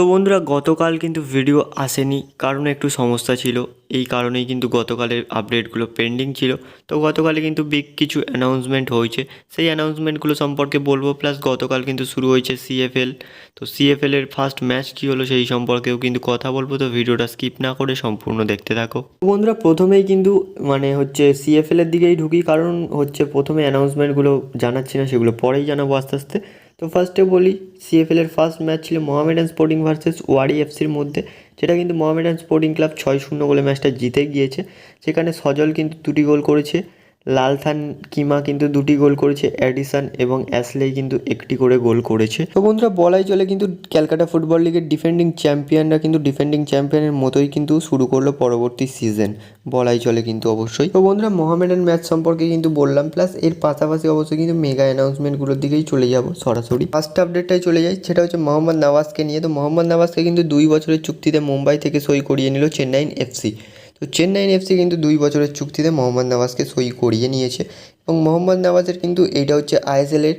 তো বন্ধুরা, গতকাল কিন্তু ভিডিও আসেনি, কারণ একটু সমস্যা ছিল। এই কারণেই কিন্তু গতকালের আপডেটগুলো পেন্ডিং ছিল। তো গতকালে কিন্তু বিগ কিছু অ্যানাউন্সমেন্ট হয়েছে। সেই অ্যানাউন্সমেন্টগুলো সম্পর্কে বলব প্লাস গতকাল কিন্তু শুরু হয়েছে সিএফএল তো সিএফএল এর ফার্স্ট ম্যাচ কী হলো সেই সম্পর্কেও কিন্তু কথা বলব, তো ভিডিওটা স্কিপ না করে সম্পূর্ণ দেখতে থাকো। তো বন্ধুরা, প্রথমেই কিন্তু মানে হচ্ছে সিএফএল এর দিকেই ঢুকি, কারণ হচ্ছে প্রথমে অ্যানাউন্সমেন্টগুলো জানাচ্ছি না, সেগুলো পরেই জানাব আস্তে আস্তে। তো ফার্স্টে বলি সিএফএলের ফার্স্ট ম্যাচ ছিল মোহামেডান স্পোর্টিং ভার্সেস ওয়ারিএফসির মধ্যে, যেটা কিন্তু মোহামেডান স্পোর্টিং ক্লাব ছয় শূন্য গোলে ম্যাচটা জিতে গিয়েছে। সেখানে সজল কিন্তু দুটি গোল করেছে। লালথান কিমা কিন্তু দুটি গোল করেছে, অ্যাডিসন এবং অ্যাসলেই কিন্তু একটি করে গোল করেছে। তো বন্ধুরা, বলাই চলে কিন্তু ক্যালকাটা ফুটবল লিগের ডিফেন্ডিং চ্যাম্পিয়নরা কিন্তু ডিফেন্ডিং চ্যাম্পিয়নের মতোই কিন্তু শুরু করল পরবর্তী সিজন বলাই চলে কিন্তু অবশ্যই। তো বন্ধুরা মোহামেডান ম্যাচ সম্পর্কে কিন্তু বললাম প্লাস এর পাশাপাশি অবশ্যই কিন্তু মেগা অ্যানাউন্সমেন্টগুলোর দিকেই চলে যাব সরাসরি। ফার্স্ট আপডেটটাই চলে যাই, সেটা হচ্ছে মোহাম্মদ নওয়াজকে নিয়ে। তো মোহাম্মদ নওয়াজকে কিন্তু দুই বছরের চুক্তিতে মুম্বাই থেকে সই করিয়ে নিল চেন্নাইন এফসি। তো চেন্নাইন এফসি কিন্তু দুই বছরের চুক্তিতে মোহাম্মদ নওয়াজকে সই করিয়ে নিয়েছে এবং মোহাম্মদ নওয়াজের কিন্তু এইটা হচ্ছে আইএসএলের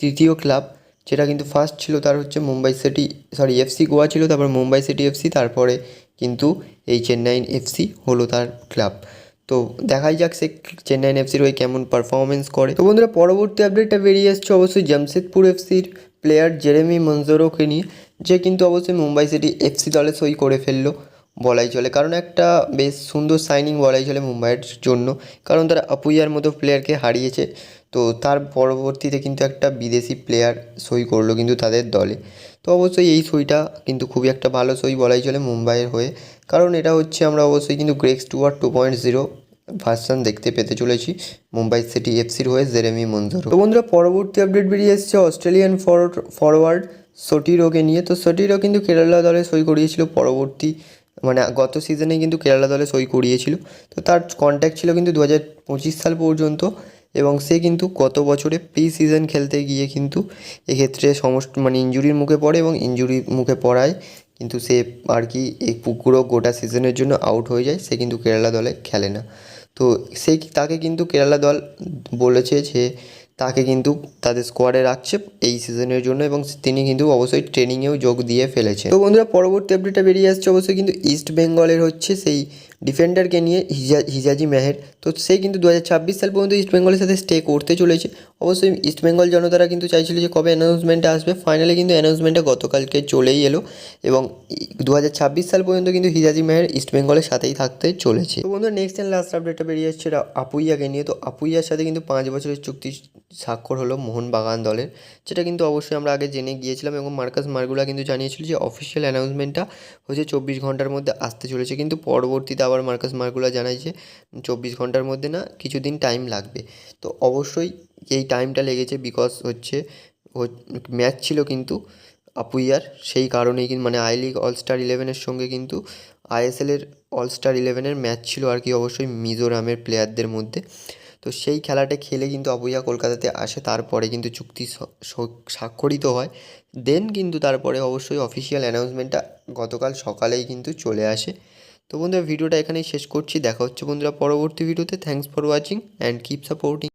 তৃতীয় ক্লাব, যেটা কিন্তু ফার্স্ট ছিল, তার হচ্ছে Mumbai city sorry FC Goa ছিল, তারপর মুম্বাই সিটি এফসি, তারপরে কিন্তু এই চেন্নাইন এফসি হলো তার ক্লাব। তো দেখাই যাক সে চেন্নাইন এফসির হয়ে কেমন পারফরমেন্স করে। তো বন্ধুরা, পরবর্তী আপডেটটা বেরিয়ে এসছে অবশ্যই জামশেদপুর এফসির প্লেয়ার জেরেমি মঞ্জোরোকে নিয়ে, যে কিন্তু অবশ্যই মুম্বাই সিটি এফসি দলে সই করে ফেলল। বলাই চলে। কারণ একটা বেশ সুন্দর সাইনিং বলাই চলে মুম্বাইয়ের জন্য। কারণ তারা আপুইয়ার মতো প্লেয়ারকে হারিয়েছে। তো তার পরবর্তীতে কিন্তু একটা বিদেশি প্লেয়ার সই করল কিন্তু তাদের দলে। তো অবশ্যই এই সইটা কিন্তু খুবই একটা ভালো সই বলাই চলে মুম্বাইয়ের হয়ে। কারণ এটা হচ্ছে আমরা অবশ্যই কিন্তু গ্রেক্স টু টুয়ার টু পয়েন্ট জিরো ভার্সন দেখতে পেতে চলেছি মুম্বাই সিটি এফসির হয়ে জেরেমি মঞ্জুর তো বন্ধুরা, পরবর্তী আপডেট বেরিয়ে এসেছে অস্ট্রেলিয়ান ফরওয়ার্ড সটিরোকে নিয়ে। তো সটিরো কিন্তু কেরালা দলে সই করিয়েছিল পরবর্তী মানে গত সিজনে কিন্তু কেরালা দলে সই করিয়েছিল। তো তার কন্ট্যাক্ট ছিল কিন্তু দু হাজার পঁচিশ সাল পর্যন্ত এবং সে কিন্তু গত বছরে প্রি সিজন খেলতে গিয়ে কিন্তু এক্ষেত্রে সমস্ত মানে ইঞ্জুরির মুখে পড়ে এবং ইঞ্জুরির মুখে পড়ায় কিন্তু সে আর কি এই পুকুরও গোটা সিজনের জন্য আউট হয়ে যায়, সে কিন্তু কেরালা দলে খেলে না। তো সে তাকে কিন্তু কেরালা দল বলেছে যে তাকে কিন্তু তাদের স্কোয়াডে রাখছে এই সিজনের জন্য এবং তিনি কিন্তু অবশ্যই ট্রেনিংয়েও যোগ দিয়ে ফেলেছে তো বন্ধুরা, পরবর্তী আপডেটটা বেরিয়ে আসছে অবশ্যই কিন্তু ইস্ট বেঙ্গলের হচ্ছে সেই ডিফেন্ডারকে নিয়ে হিজা, হিজাজি মেহের। তো সে কিন্তু দু হাজার ছাব্বিশ সাল পর্যন্ত ইস্ট বেঙ্গলের সাথে স্টে করতে চলেছে। অবশ্যই ইস্ট বেঙ্গল জনতারা কিন্তু চাইছিল যে কবে অ্যানাউন্সমেন্টটা আসবে। ফাইনালি কিন্তু অ্যানাউন্সমেন্টটা গতকালকে চলেই এলো এবং দু হাজার ছাব্বিশ সাল পর্যন্ত কিন্তু হিজাজি মেহের ইস্ট বেঙ্গলের সাথেই থাকতে চলেছে। তো বন্ধুরা নেক্সট অ্যান্ড লাস্ট আপডেটটা বেরিয়ে এটা আপুইয়াকে নিয়ে। তো আপুইয়ার সাথে কিন্তু পাঁচ বছরের চুক্তি স্বাক্ষর হলো মোহনবাগান দলের, যেটা কিন্তু অবশ্যই আমরা আগে জেনে গিয়েছিলাম এবং মার্কাস মার্গুলা কিন্তু জানিয়েছিল যে অফিসিয়াল অ্যানাউন্সমেন্টটা হচ্ছে চব্বিশ ঘণ্টার মধ্যে আসতে চলেছে। কিন্তু পরবর্তীতে আবার মার্কাস মার্গুলা জানায় যে চব্বিশ ঘণ্টার মধ্যে না কিছুদিন টাইম লাগবে। তো অবশ্যই এই টাইমটা লেগেছে বিকজ হচ্ছে ম্যাচ ছিল কিন্তু আপুইয়ার, সেই কারণেই কিন্তু মানে আই লিগ অলস্টার ইলেভেনের সঙ্গে কিন্তু আইএসএলের অলস্টার ইলেভেনের ম্যাচ ছিল আর কি অবশ্যই মিজোরামের প্লেয়ারদের মধ্যে। তো সেই খেলাটা খেলে কিন্তু আপুইয়া কলকাতাতে আসে, তারপরে কিন্তু চুক্তি স্বাক্ষরিত হয়। দেন কিন্তু তারপরে অবশ্যই অফিসিয়াল অ্যানাউন্সমেন্টটা গতকাল সকালেই কিন্তু চলে আসে। তো বন্ধুরা, ভিডিওটা এখানেই শেষ করছি। দেখা হচ্ছে বন্ধুরা পরবর্তী ভিডিওতে। Thanks for watching and keep supporting